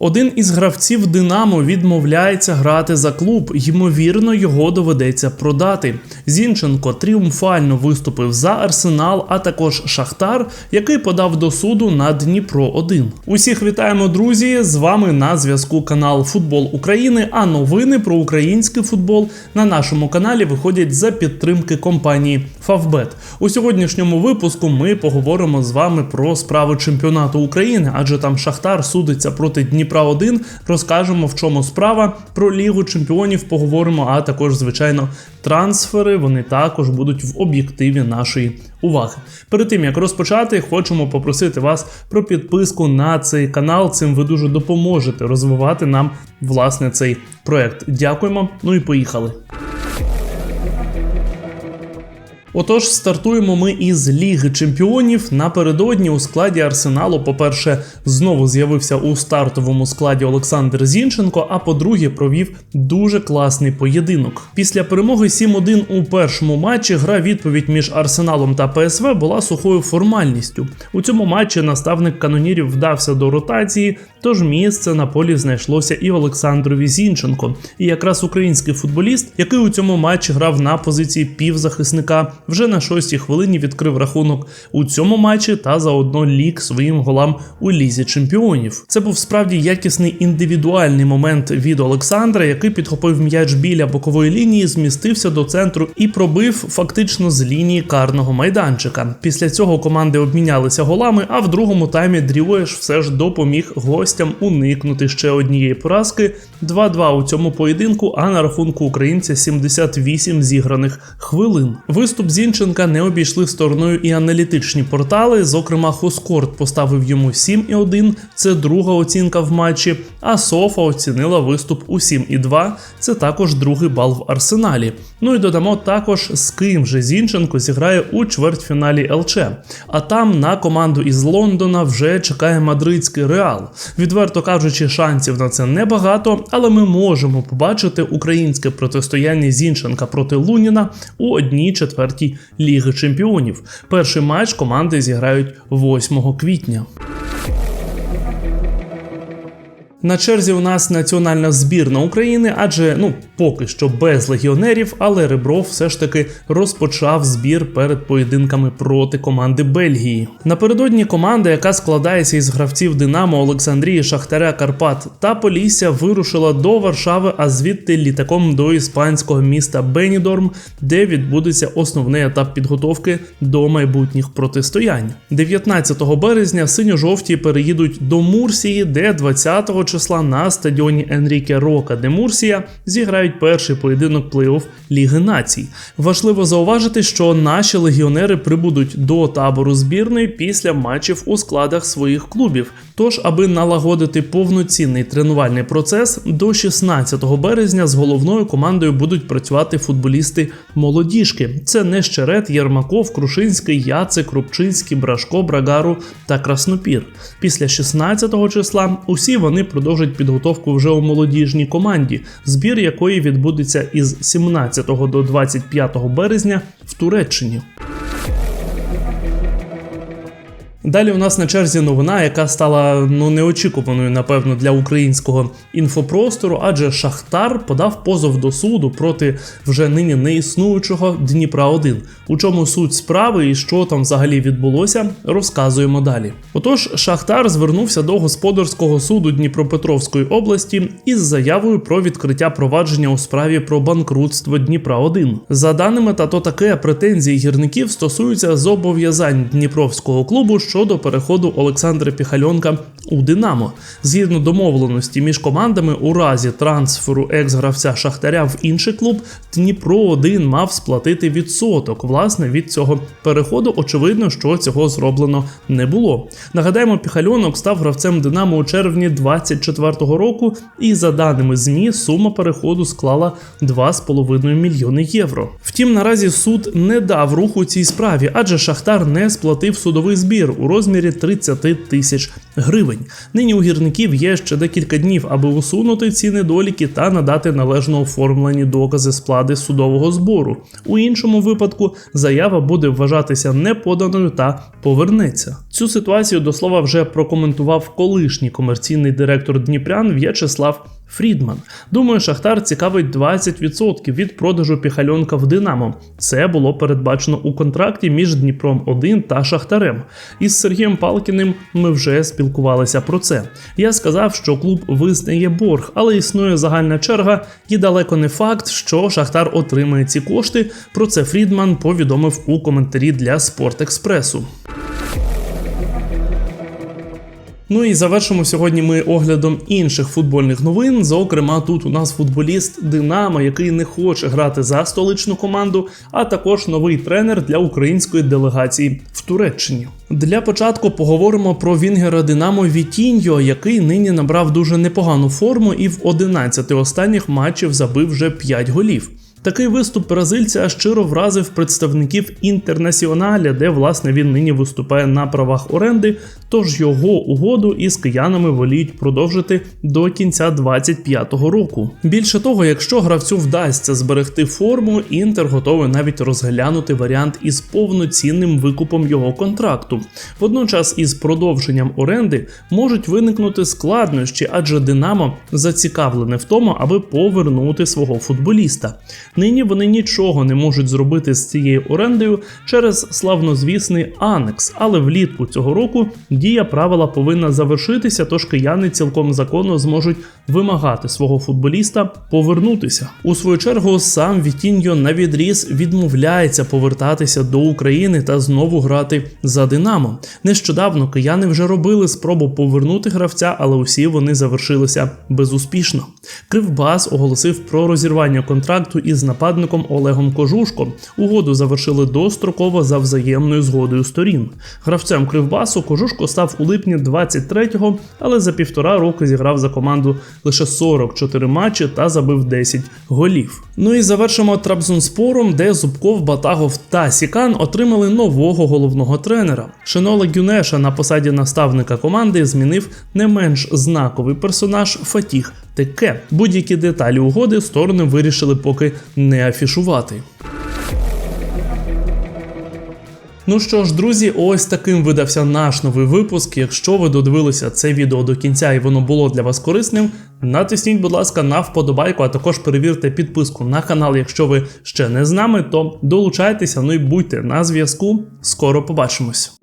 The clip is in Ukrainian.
Один із гравців Динамо відмовляється грати за клуб. Ймовірно, його доведеться продати. Зінченко тріумфально виступив за Арсенал, а також Шахтар, який подав до суду на Дніпро 1 Усіх вітаємо, друзі! З вами на зв'язку канал Футбол України. А новини про український футбол на нашому каналі виходять за підтримки компанії Favbet. У сьогоднішньому випуску ми поговоримо з вами про справи чемпіонату України, адже там Шахтар судиться проти Дніпра 1 Розкажемо в чому справа. Про Лігу Чемпіонів поговоримо, а також, звичайно, трансфери. Вони також будуть в об'єктиві нашої уваги. Перед тим як розпочати, хочемо попросити вас про підписку на цей канал. Цим ви дуже допоможете розвивати нам власне цей проект. Дякуємо. Ну і поїхали. Отож, стартуємо ми із Ліги Чемпіонів. Напередодні у складі Арсеналу, по-перше, знову з'явився у стартовому складі Олександр Зінченко, а по-друге, провів дуже класний поєдинок. Після перемоги 7-1 у першому матчі гра відповідь між Арсеналом та ПСВ була сухою формальністю. У цьому матчі наставник канонірів вдався до ротації, тож місце на полі знайшлося і Олександрові Зінченко. І якраз український футболіст, який у цьому матчі грав на позиції півзахисника вже на шостій хвилині відкрив рахунок у цьому матчі та заодно лік своїм голам у лізі чемпіонів. Це був справді якісний індивідуальний момент від Олександра, який підхопив м'яч біля бокової лінії, змістився до центру і пробив фактично з лінії карного майданчика. Після цього команди обмінялися голами. А в другому таймі Дріоєш все ж допоміг гостям уникнути ще однієї поразки. 2-2 у цьому поєдинку. А на рахунку українця 78 зіграних хвилин. Виступ Зінченка не обійшли стороною і аналітичні портали. Зокрема, Хоскорт поставив йому 7,1, це друга оцінка в матчі. А Софа оцінила виступ у 7,2, це також другий бал в арсеналі. Ну і додамо також, з ким же Зінченко зіграє у чвертьфіналі ЛЧ. А там на команду із Лондона вже чекає мадридський реал. Відверто кажучи, шансів на це небагато, але ми можемо побачити українське протистояння Зінченка проти Луніна у одній четвертій Ліги Чемпіонів. Перший матч команди зіграють 8 квітня. На черзі у нас національна збірна України, адже ну поки що без легіонерів, але Ребров все ж таки розпочав збір перед поєдинками проти команди Бельгії. Напередодні команда, яка складається із гравців Динамо, Олександрії, Шахтаря, Карпат та Полісся, вирушила до Варшави, а звідти літаком до іспанського міста Бенідорм, де відбудеться основний етап підготовки до майбутніх протистоянь. 19 березня синьо-жовті переїдуть до Мурсії, де 20 числа на стадіоні Енріке Рока де Мурсія зіграють перший поєдинок плей-офф Ліги Націй. Важливо зауважити, що наші легіонери прибудуть до табору збірної після матчів у складах своїх клубів. Тож, аби налагодити повноцінний тренувальний процес, до 16 березня з головною командою будуть працювати футболісти молодіжки. Це Нещерет, Єрмаков, Крушинський, Яцик, Рубчинський, Брашко, Брагару та Краснопір. Після 16 числа усі вони продовжать підготовку вже у молодіжній команді, збір якої відбудеться із 17 до 25 березня в Туреччині. Далі у нас на черзі новина, яка стала ну неочікуваною, напевно, для українського інфопростору, адже Шахтар подав позов до суду проти вже нині неіснуючого Дніпра 1 У чому суть справи і що там взагалі відбулося, розказуємо далі. Отож, Шахтар звернувся до господарського суду Дніпропетровської області із заявою про відкриття провадження у справі про банкрутство Дніпра 1 За даними та то таке претензії гірників стосуються зобов'язань Дніпровського клубу щодо переходу Олександра Піхальонка у Динамо. Згідно домовленості між командами, у разі трансферу екс-гравця Шахтаря в інший клуб, Дніпро 1 мав сплатити відсоток. Власне, від цього переходу очевидно, що цього зроблено не було. Нагадаємо, Піхальонок став гравцем Динамо у червні 24-го року, і за даними ЗМІ, сума переходу склала 2,5 мільйони євро. Втім, наразі суд не дав руху цій справі, адже Шахтар не сплатив судовий збір у розмірі 30 тисяч гривень. Нині у гірників є ще декілька днів, аби усунути ці недоліки та надати належно оформлені докази сплати судового збору. У іншому випадку заява буде вважатися неподаною та повернеться. Цю ситуацію до слова вже прокоментував колишній комерційний директор Дніпрян В'ячеслав Фрідман. Думаю, Шахтар цікавить 20% від продажу піхальонка в Динамо. Це було передбачено у контракті між Дніпром 1 та Шахтарем. Із Сергієм Палкіним ми вже спілкувалися про це. Я сказав, що клуб визнає борг, але існує загальна черга, і далеко не факт, що Шахтар отримає ці кошти. Про це Фрідман повідомив у коментарі для Спортекспресу. Ну і завершимо сьогодні ми оглядом інших футбольних новин. Зокрема, тут у нас футболіст Динамо, який не хоче грати за столичну команду, а також новий тренер для української делегації в Туреччині. Для початку поговоримо про Вінгера Динамо Вітіньо, який нині набрав дуже непогану форму і в 11 останніх матчів забив вже 5 голів. Такий виступ бразильця щиро вразив представників інтернаціоналя, де власне він нині виступає на правах оренди. Тож його угоду із киянами воліють продовжити до кінця 25-го року. Більше того, якщо гравцю вдасться зберегти форму, інтер готовий навіть розглянути варіант із повноцінним викупом його контракту. Водночас із продовженням оренди можуть виникнути складнощі, адже Динамо зацікавлене в тому, аби повернути свого футболіста. Нині вони нічого не можуть зробити з цією орендою через славнозвісний анекс, але влітку цього року дія правила повинна завершитися, тож кияни цілком законно зможуть вимагати свого футболіста повернутися. У свою чергу сам Вітіньо на відріз відмовляється повертатися до України та знову грати за Динамо. Нещодавно кияни вже робили спробу повернути гравця, але усі вони завершилися безуспішно. Кривбас оголосив про розірвання контракту із нападником Олегом Кожушко. Угоду завершили достроково за взаємною згодою сторін. Гравцем Кривбасу Кожушко став у липні 23-го, але за півтора року зіграв за команду лише 44 матчі та забив 10 голів. Ну і завершимо Трабзонспором, де Зубков, Батагов та Сікан отримали нового головного тренера. Шенола Гюнеша на посаді наставника команди змінив не менш знаковий персонаж Фатіх Теке. Будь-які деталі угоди сторони вирішили поки не афішувати. Ну що ж, друзі, ось таким видався наш новий випуск. Якщо ви додивилися це відео до кінця і воно було для вас корисним, натисніть, будь ласка, на вподобайку, а також перевірте підписку на канал, якщо ви ще не з нами, то долучайтеся, ну і будьте на зв'язку. Скоро побачимось.